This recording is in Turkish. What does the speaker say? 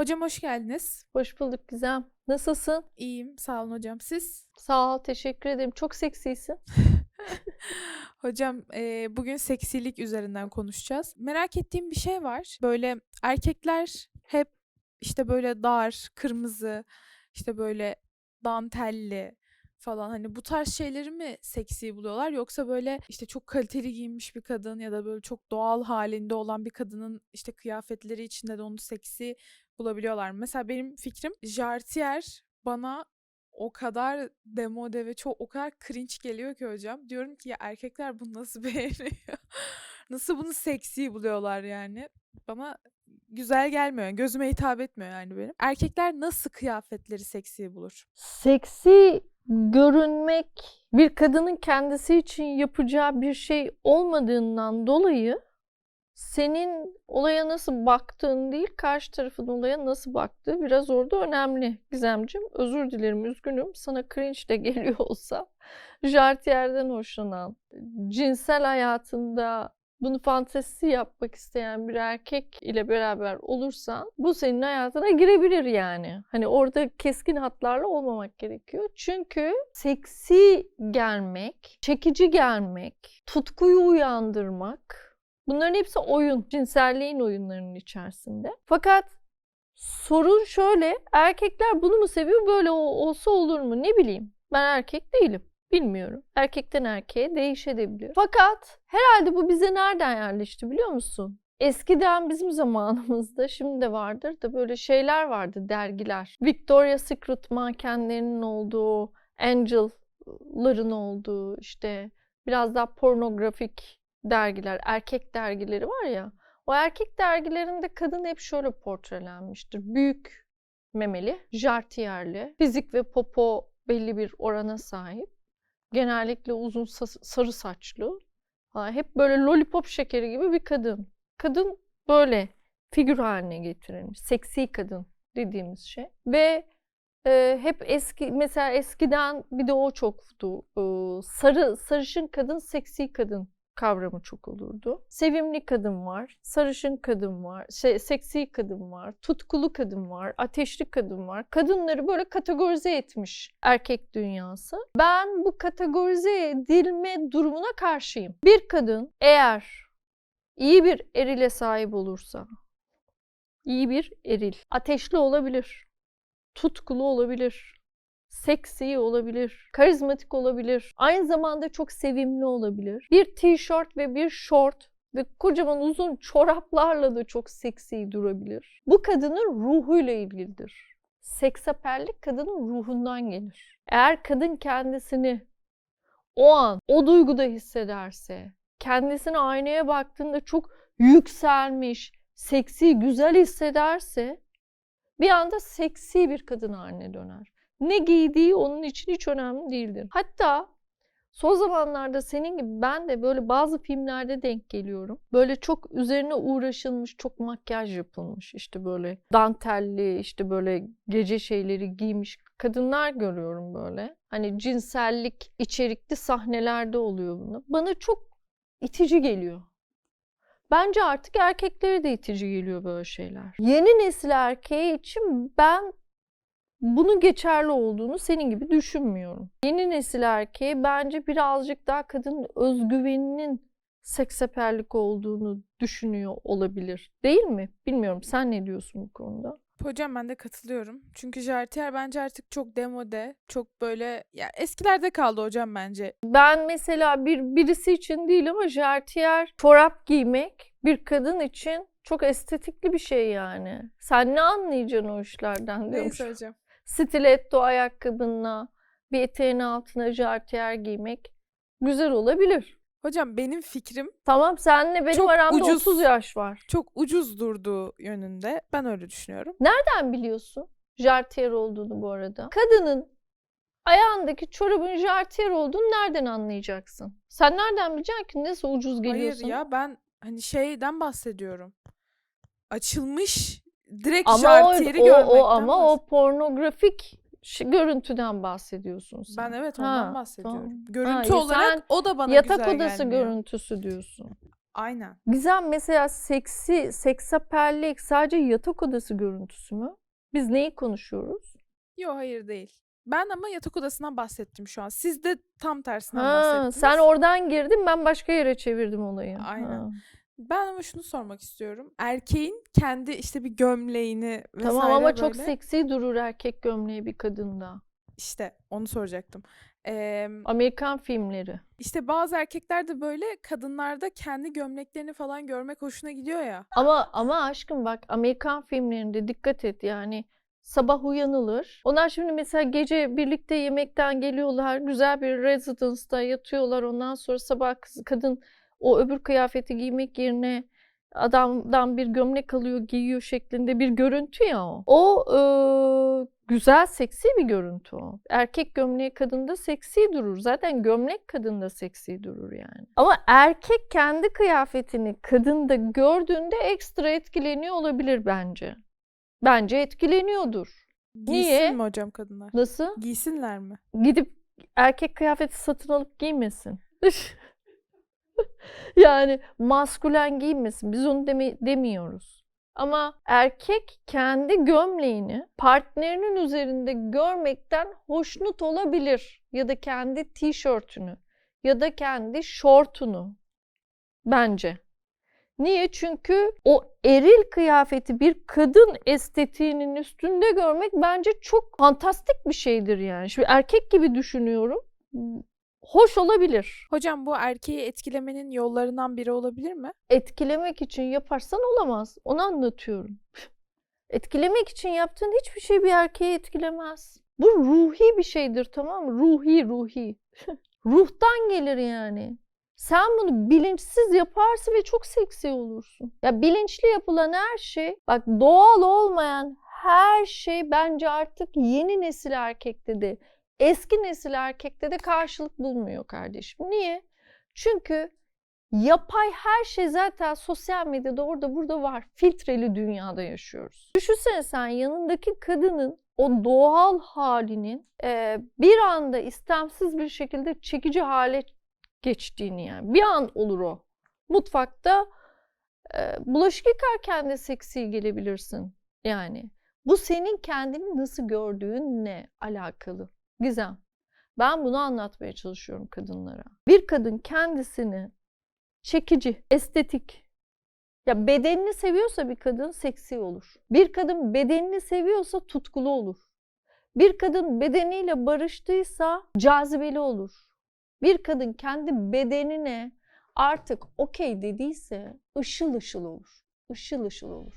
Hocam hoş geldiniz. Hoş bulduk Gizem. Nasılsın? İyiyim, sağ olun hocam. Siz? Sağ ol, teşekkür ederim. Çok seksisin. Hocam e, bugün seksilik üzerinden konuşacağız. Merak ettiğim bir şey var. Böyle erkekler hep işte böyle dar, kırmızı, işte böyle dantelli falan hani bu tarz şeyleri mi seksi buluyorlar yoksa böyle işte çok kaliteli giyinmiş bir kadın ya da böyle çok doğal halinde olan bir kadının işte kıyafetleri içinde de onu seksi bulabiliyorlar. Mesela benim fikrim jartiyer bana o kadar demode ve çok o kadar cringe geliyor ki hocam. Diyorum ki ya erkekler bunu nasıl beğeniyor? Nasıl bunu seksi buluyorlar yani? Bana güzel gelmiyor. yani Gözüme hitap etmiyor yani benim. Erkekler nasıl kıyafetleri seksi bulur? Seksi görünmek bir kadının kendisi için yapacağı bir şey olmadığından dolayı senin olaya nasıl baktığın değil, karşı tarafın olaya nasıl baktığı biraz orada önemli Gizemciğim. Özür dilerim, üzgünüm. Sana cringe de geliyor olsa. Jartier'den hoşlanan, cinsel hayatında bunu fantezisi yapmak isteyen bir erkek ile beraber olursan bu senin hayatına girebilir yani. Hani orada keskin hatlarla olmamak gerekiyor. Çünkü seksi gelmek, çekici gelmek, tutkuyu uyandırmak bunların hepsi oyun, cinselliğin oyunlarının içerisinde. Fakat sorun şöyle, erkekler bunu mu seviyor böyle olsa olur mu? Ne bileyim. Ben erkek değilim. Bilmiyorum. Erkekten erkeğe değişebiliyor. Fakat herhalde bu bize nereden yerleşti biliyor musun? Eskiden bizim zamanımızda, şimdi de vardır da böyle şeyler vardı dergiler. Victoria's Secret mankenlerinin olduğu, Angel'ların olduğu, işte biraz daha pornografik dergiler, erkek dergileri var ya. O erkek dergilerinde kadın hep şöyle portrelenmiştir. Büyük memeli, jartiyerli, fizik ve popo belli bir orana sahip. Genellikle uzun sa- sarı saçlı. Hep böyle lollipop şekeri gibi bir kadın. Kadın böyle figür haline getirilmiş. Seksi kadın dediğimiz şey. Ve e, hep eski mesela eskiden bir de o çoktu. E, sarı sarışın kadın, seksi kadın kavramı çok olurdu. Sevimli kadın var, sarışın kadın var, şey, seksi kadın var, tutkulu kadın var, ateşli kadın var. Kadınları böyle kategorize etmiş erkek dünyası. Ben bu kategorize edilme durumuna karşıyım. Bir kadın eğer iyi bir erile sahip olursa, iyi bir eril, ateşli olabilir, tutkulu olabilir, seksi olabilir, karizmatik olabilir, aynı zamanda çok sevimli olabilir. Bir tişört ve bir şort ve kocaman uzun çoraplarla da çok seksi durabilir. Bu kadının ruhuyla ilgilidir. Seksaperlik kadının ruhundan gelir. Eğer kadın kendisini o an o duyguda hissederse, kendisine aynaya baktığında çok yükselmiş, seksi, güzel hissederse bir anda seksi bir kadın haline döner. Ne giydiği onun için hiç önemli değildir. Hatta son zamanlarda senin gibi ben de böyle bazı filmlerde denk geliyorum. Böyle çok üzerine uğraşılmış, çok makyaj yapılmış. işte böyle dantelli, işte böyle gece şeyleri giymiş kadınlar görüyorum böyle. Hani cinsellik içerikli sahnelerde oluyor bunu. Bana çok itici geliyor. Bence artık erkeklere de itici geliyor böyle şeyler. Yeni nesil erkeği için ben bunun geçerli olduğunu senin gibi düşünmüyorum. Yeni nesil erkeği bence birazcık daha kadının özgüveninin sekseperlik olduğunu düşünüyor olabilir. Değil mi? Bilmiyorum. Sen ne diyorsun bu konuda? Hocam ben de katılıyorum. Çünkü jartiyer bence artık çok demode, çok böyle ya eskilerde kaldı hocam bence. Ben mesela bir birisi için değil ama jartiyer çorap giymek bir kadın için çok estetikli bir şey yani. Sen ne anlayacaksın o işlerden diyormuş. Neyse hocam. Stiletto ayakkabınla bir eteğin altına jartiyer giymek güzel olabilir. Hocam benim fikrim Tamam senle benim Çok aramda ucuz. 30 yaş var. çok ucuz durduğu yönünde. Ben öyle düşünüyorum. Nereden biliyorsun jartiyer olduğunu bu arada? Kadının ayağındaki çorabın jartiyer olduğunu nereden anlayacaksın? Sen nereden bileceksin ki nasıl ucuz geliyorsun? Hayır ya ben hani şeyden bahsediyorum. Açılmış direkt Ama o, jartiyeri o, görmekten o ama o pornografik görüntüden bahsediyorsun sen. Ben evet Ha, ondan tamam. bahsediyorum. Ha, Görüntü sen olarak o da bana Yatak güzel odası gelmiyor. görüntüsü diyorsun. Aynen. Gizem mesela seksi, seksaperlik sadece yatak odası görüntüsü mü? Biz neyi konuşuyoruz? Yok hayır değil. Ben ama yatak odasından bahsettim şu an. Siz de tam tersinden Ha, bahsettiniz. sen oradan girdin ben başka yere çevirdim olayı. Aynen. Ha. Ben ama şunu sormak istiyorum. Erkeğin kendi işte bir gömleğini vesaire Tamam ama çok böyle- seksi durur erkek gömleği bir kadında. İşte onu soracaktım. Ee, Amerikan filmleri. işte bazı erkekler de böyle kadınlarda kendi gömleklerini falan görmek hoşuna gidiyor ya. Ama ama aşkım bak Amerikan filmlerinde dikkat et yani sabah uyanılır. Onlar şimdi mesela gece birlikte yemekten geliyorlar. Güzel bir residence'da yatıyorlar. Ondan sonra sabah kız, kadın o öbür kıyafeti giymek yerine adamdan bir gömlek alıyor, giyiyor şeklinde bir görüntü ya o. O e, güzel, seksi bir görüntü o. Erkek gömleği kadında seksi durur. Zaten gömlek kadında seksi durur yani. Ama erkek kendi kıyafetini kadında gördüğünde ekstra etkileniyor olabilir bence. Bence etkileniyordur. Giysin Niye? mi hocam kadınlar? Nasıl? Giysinler mi? Gidip erkek kıyafeti satın alıp giymesin. yani maskülen giymesin. Biz onu demi- demiyoruz. Ama erkek kendi gömleğini partnerinin üzerinde görmekten hoşnut olabilir. Ya da kendi tişörtünü ya da kendi şortunu. Bence. Niye? Çünkü o eril kıyafeti bir kadın estetiğinin üstünde görmek bence çok fantastik bir şeydir yani. Şimdi erkek gibi düşünüyorum. Hoş olabilir. Hocam bu erkeği etkilemenin yollarından biri olabilir mi? Etkilemek için yaparsan olamaz. Onu anlatıyorum. Etkilemek için yaptığın hiçbir şey bir erkeği etkilemez. Bu ruhi bir şeydir tamam mı? Ruhi ruhi. Ruhtan gelir yani. Sen bunu bilinçsiz yaparsın ve çok seksi olursun. Ya bilinçli yapılan her şey, bak doğal olmayan her şey bence artık yeni nesil erkekte de, eski nesil erkekte de karşılık bulmuyor kardeşim. Niye? Çünkü yapay her şey zaten sosyal medyada orada burada var. Filtreli dünyada yaşıyoruz. Düşünsene sen yanındaki kadının o doğal halinin e, bir anda istemsiz bir şekilde çekici hale geçtiğini yani. Bir an olur o. Mutfakta e, bulaşık yıkarken de seksi gelebilirsin. Yani bu senin kendini nasıl gördüğünle alakalı. Gizem. Ben bunu anlatmaya çalışıyorum kadınlara. Bir kadın kendisini çekici, estetik, ya bedenini seviyorsa bir kadın seksi olur. Bir kadın bedenini seviyorsa tutkulu olur. Bir kadın bedeniyle barıştıysa cazibeli olur. Bir kadın kendi bedenine artık okey dediyse ışıl ışıl olur. Işıl ışıl olur.